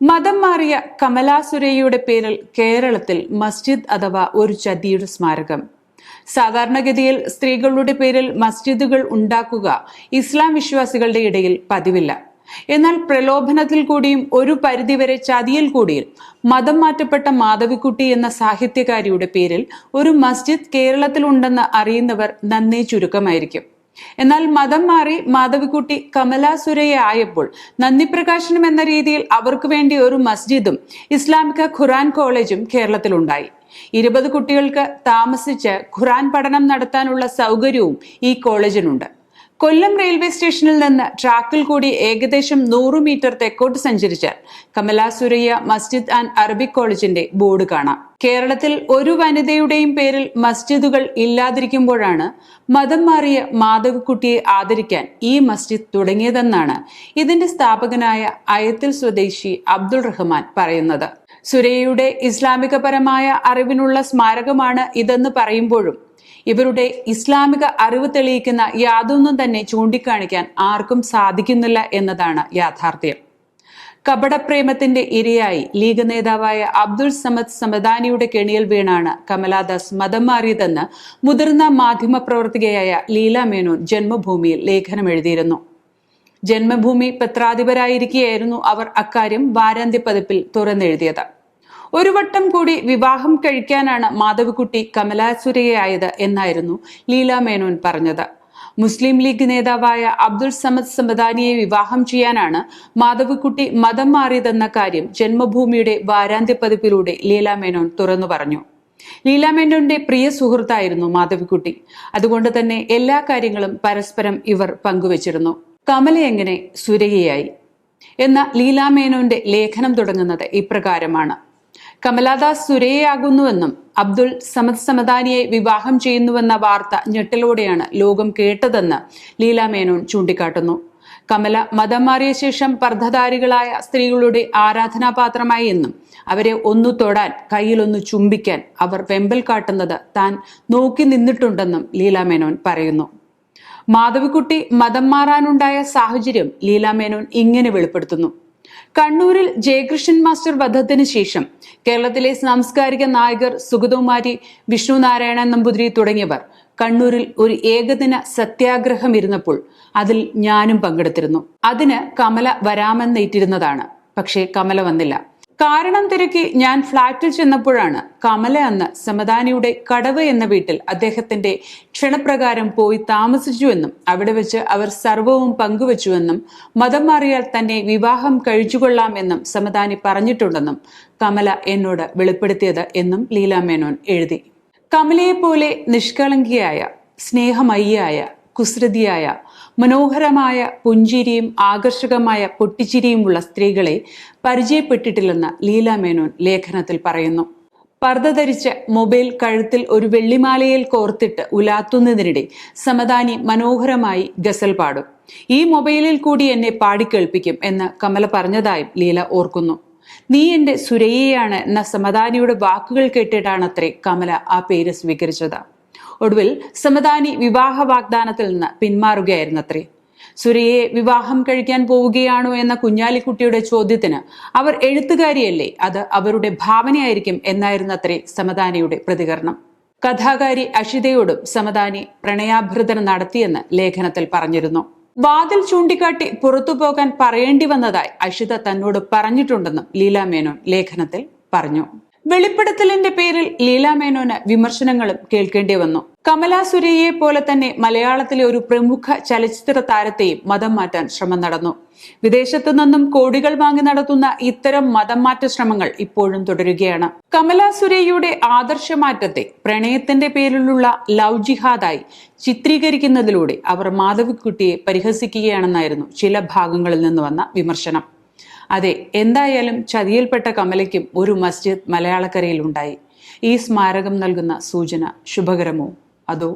മതം മാറിയ കമലാസുരയ്യയുടെ പേരിൽ കേരളത്തിൽ മസ്ജിദ് അഥവാ ഒരു ചതിയുടെ സ്മാരകം. സാധാരണഗതിയിൽ സ്ത്രീകളുടെ പേരിൽ മസ്ജിദുകൾ ഉണ്ടാക്കുക ഇസ്ലാം വിശ്വാസികളുടെ ഇടയിൽ പതിവില്ല. എന്നാൽ പ്രലോഭനത്തിൽ കൂടിയും ഒരു പരിധിവരെ ചതിയിൽ കൂടിയും മതം മാറ്റപ്പെട്ട മാധവിക്കുട്ടി എന്ന സാഹിത്യകാരിയുടെ പേരിൽ ഒരു മസ്ജിദ് കേരളത്തിലുണ്ടെന്ന് അറിയുന്നവർ നന്നേ ചുരുക്കമായിരിക്കും. എന്നാൽ മതം മാറി മാധവിക്കുട്ടി കമലാസുരയെ ആയപ്പോൾ നന്ദി പ്രകാശനം എന്ന രീതിയിൽ അവർക്ക് വേണ്ടി ഒരു മസ്ജിദും ഇസ്ലാമിക ഖുറാൻ കോളേജും കേരളത്തിലുണ്ടായി. ഇരുപത് കുട്ടികൾക്ക് താമസിച്ച് ഖുറാൻ പഠനം നടത്താനുള്ള സൗകര്യവും ഈ കോളേജിനുണ്ട്. കൊല്ലം റെയിൽവേ സ്റ്റേഷനിൽ നിന്ന് ട്രാക്കിൽ കൂടി ഏകദേശം നൂറ് മീറ്റർ തെക്കോട്ട് സഞ്ചരിച്ചാൽ കമലാസുരയ്യ മസ്ജിദ് ആൻഡ് അറബിക് കോളേജിന്റെ ബോർഡ് കാണാം. കേരളത്തിൽ ഒരു വനിതയുടെയും പേരിൽ മസ്ജിദുകൾ ഇല്ലാതിരിക്കുമ്പോഴാണ് മതം മാറിയ മാധവിക്കുട്ടിയെ ആദരിക്കാൻ ഈ മസ്ജിദ് തുടങ്ങിയതെന്നാണ് ഇതിന്റെ സ്ഥാപകനായ അയത്തിൽ സ്വദേശി അബ്ദുൾ റഹ്മാൻ പറയുന്നത്. സുരയുടെ ഇസ്ലാമികപരമായ അറിവിനുള്ള സ്മാരകമാണ് ഇതെന്ന് പറയുമ്പോഴും ഇവരുടെ ഇസ്ലാമിക അറിവ് തെളിയിക്കുന്ന യാതൊന്നും തന്നെ ചൂണ്ടിക്കാണിക്കാൻ ആർക്കും സാധിക്കുന്നില്ല എന്നതാണ് യാഥാർത്ഥ്യം. കപടപ്രേമത്തിന്റെ ഇരയായി ലീഗ് നേതാവായ അബ്ദുൾ സമദ് സമദാനിയുടെ കെണിയിൽ വീണാണ് കമലാദാസ് മതം മാറിയതെന്ന് മുതിർന്ന മാധ്യമ പ്രവർത്തകയായ ലീല മേനോൻ ജന്മഭൂമിയിൽ ലേഖനം എഴുതിയിരുന്നു. ജന്മഭൂമി പത്രാധിപരായിരിക്കെയായിരുന്നു അവർ അക്കാര്യം വാരാന്ത്യ പതിപ്പിൽ തുറന്നെഴുതിയത്. ഒരു വട്ടം കൂടി വിവാഹം കഴിക്കാനാണ് മാധവിക്കുട്ടി കമലാസുരയായത് എന്നായിരുന്നു ലീലാ മേനോൻ പറഞ്ഞത്. മുസ്ലിം ലീഗ് നേതാവായ അബ്ദുൾ സമദ് സമദാനിയെ വിവാഹം ചെയ്യാനാണ് മാധവിക്കുട്ടി മതം മാറിയതെന്ന കാര്യം ജന്മഭൂമിയുടെ വാരാന്ത്യ പതിപ്പിലൂടെ ലീല മേനോൻ തുറന്നു പറഞ്ഞു. ലീല മേനോന്റെ പ്രിയ സുഹൃത്തായിരുന്നു മാധവിക്കുട്ടി. അതുകൊണ്ട് തന്നെ എല്ലാ കാര്യങ്ങളും പരസ്പരം ഇവർ പങ്കുവച്ചിരുന്നു. കമല എങ്ങനെ സുരയ്യയായി? എന്ന ലീലാമേനോന്റെ ലേഖനം തുടങ്ങുന്നത് ഇപ്രകാരമാണ്. കമലാദാസ് സുരയ്യയാകുന്നുവെന്നും അബ്ദുൾ സമദ് സമദാനിയെ വിവാഹം ചെയ്യുന്നുവെന്ന വാർത്ത ഞെട്ടലോടെയാണ് ലോകം കേട്ടതെന്ന് ലീല മേനോൻ ചൂണ്ടിക്കാട്ടുന്നു. കമല മതം മാറിയ ശേഷം പർദ്ധധാരികളായ സ്ത്രീകളുടെ ആരാധനാപാത്രമായി എന്നും അവരെ ഒന്നു തൊടാൻ കയ്യിലൊന്നു ചുംബിക്കാൻ അവർ വെമ്പൽ കാട്ടുന്നത് താൻ നോക്കി നിന്നിട്ടുണ്ടെന്നും ലീല മേനോൻ പറയുന്നു. മാധവിക്കുട്ടി മതം മാറാനുണ്ടായ സാഹചര്യം ലീല മേനോൻ ഇങ്ങനെ വെളിപ്പെടുത്തുന്നു. കണ്ണൂരിൽ ജയകൃഷ്ണൻ മാസ്റ്റർ വധത്തിന് ശേഷം കേരളത്തിലെ സാംസ്കാരിക നായകർ സുഗതകുമാരി വിഷ്ണു നാരായണൻ നമ്പൂതിരി തുടങ്ങിയവർ കണ്ണൂരിൽ ഒരു ഏകദിന സത്യാഗ്രഹം ഇരുന്നപ്പോൾ അതിൽ ഞാനും പങ്കെടുത്തിരുന്നു. അതിന് കമല വരാമെന്നേറ്റിരുന്നതാണ്. പക്ഷേ കമല വന്നില്ല. കാരണം തിരക്കി ഞാൻ ഫ്ളാറ്റിൽ ചെന്നപ്പോഴാണ് കമല അന്ന് സമദാനിയുടെ കടവ് എന്ന വീട്ടിൽ അദ്ദേഹത്തിന്റെ ക്ഷണപ്രകാരം പോയി താമസിച്ചുവെന്നും അവിടെ വെച്ച് അവർ സർവവും പങ്കുവച്ചുവെന്നും മതം മാറിയാൽ തന്നെ വിവാഹം കഴിച്ചുകൊള്ളാമെന്നും സമദാനി പറഞ്ഞിട്ടുണ്ടെന്നും കമല എന്നോട് വെളിപ്പെടുത്തിയത് എന്നും ലീലാമേനോൻ എഴുതി. കമലയെപ്പോലെ നിഷ്കളങ്കിയായ സ്നേഹമയ്യായ കുസൃതിയായ മനോഹരമായ പുഞ്ചിരിയും ആകർഷകമായ പൊട്ടിച്ചിരിയുമുള്ള സ്ത്രീകളെ പരിചയപ്പെട്ടിട്ടില്ലെന്ന് ലീല മേനോൻ ലേഖനത്തിൽ പറയുന്നു. പർദ്ദ ധരിച്ച് മൊബൈൽ കഴുത്തിൽ ഒരു വെള്ളിമാലയിൽ കോർത്തിട്ട് ഉലാത്തുന്നതിനിടെ സമദാനി മനോഹരമായി ഗസൽ പാടും. ഈ മൊബൈലിൽ കൂടി എന്നെ പാടിക്കേൾപ്പിക്കും എന്ന് കമല പറഞ്ഞതായും ലീല ഓർക്കുന്നു. നീ എന്റെ സുരയ്യയാണ് എന്ന സമദാനിയുടെ വാക്കുകൾ കേട്ടിട്ടാണത്രേ കമല ആ പേര് സ്വീകരിച്ചത്. ഒടുവിൽ സമദാനി വിവാഹ വാഗ്ദാനത്തിൽ നിന്ന് പിന്മാറുകയായിരുന്നത്രേ. സുരയെ വിവാഹം കഴിക്കാൻ പോവുകയാണോ എന്ന കുഞ്ഞാലിക്കുട്ടിയുടെ ചോദ്യത്തിന് അവർ എഴുത്തുകാരിയല്ലേ അത് അവരുടെ ഭാവനയായിരിക്കും എന്നായിരുന്നത്രേ സമദാനിയുടെ പ്രതികരണം. കഥാകാരി അഷിതയോടും സമദാനി പ്രണയാഭ്യർത്ഥന നടത്തിയെന്ന് ലേഖനത്തിൽ പറഞ്ഞിരുന്നു. വാതിൽ ചൂണ്ടിക്കാട്ടി പുറത്തു പോകാൻ പറയേണ്ടി വന്നതായി അഷിത തന്നോട് പറഞ്ഞിട്ടുണ്ടെന്നും ലീലാമേനോൻ ലേഖനത്തിൽ പറഞ്ഞു. വെളിപ്പെടുത്തലിന്റെ പേരിൽ ലീലാ മേനോന് വിമർശനങ്ങളും കേൾക്കേണ്ടി വന്നു. കമലാ സുരയ്യെ പോലെ തന്നെ മലയാളത്തിലെ ഒരു പ്രമുഖ ചലച്ചിത്ര താരത്തെയും മതം മാറ്റാൻ ശ്രമം നടന്നു. വിദേശത്തു നിന്നും കോടികൾ വാങ്ങി നടത്തുന്ന ഇത്തരം മതം മാറ്റ ശ്രമങ്ങൾ ഇപ്പോഴും തുടരുകയാണ്. കമലാ സുരയ്യയുടെ ആദർശമാറ്റത്തെ പ്രണയത്തിന്റെ പേരിലുള്ള ലവ് ജിഹാദായി ചിത്രീകരിക്കുന്നതിലൂടെ അവർ മാധവിക്കുട്ടിയെ പരിഹസിക്കുകയാണെന്നായിരുന്നു ചില ഭാഗങ്ങളിൽ നിന്ന് വന്ന വിമർശനം. അതെ എന്തായാലും ചതിയിൽപ്പെട്ട കമലയ്ക്കും ഒരു മസ്ജിദ് മലയാളക്കരയിൽ ഉണ്ടായി ഈ സ്മാരകം നൽകുന്ന സൂചന ശുഭകരമോ? അതോ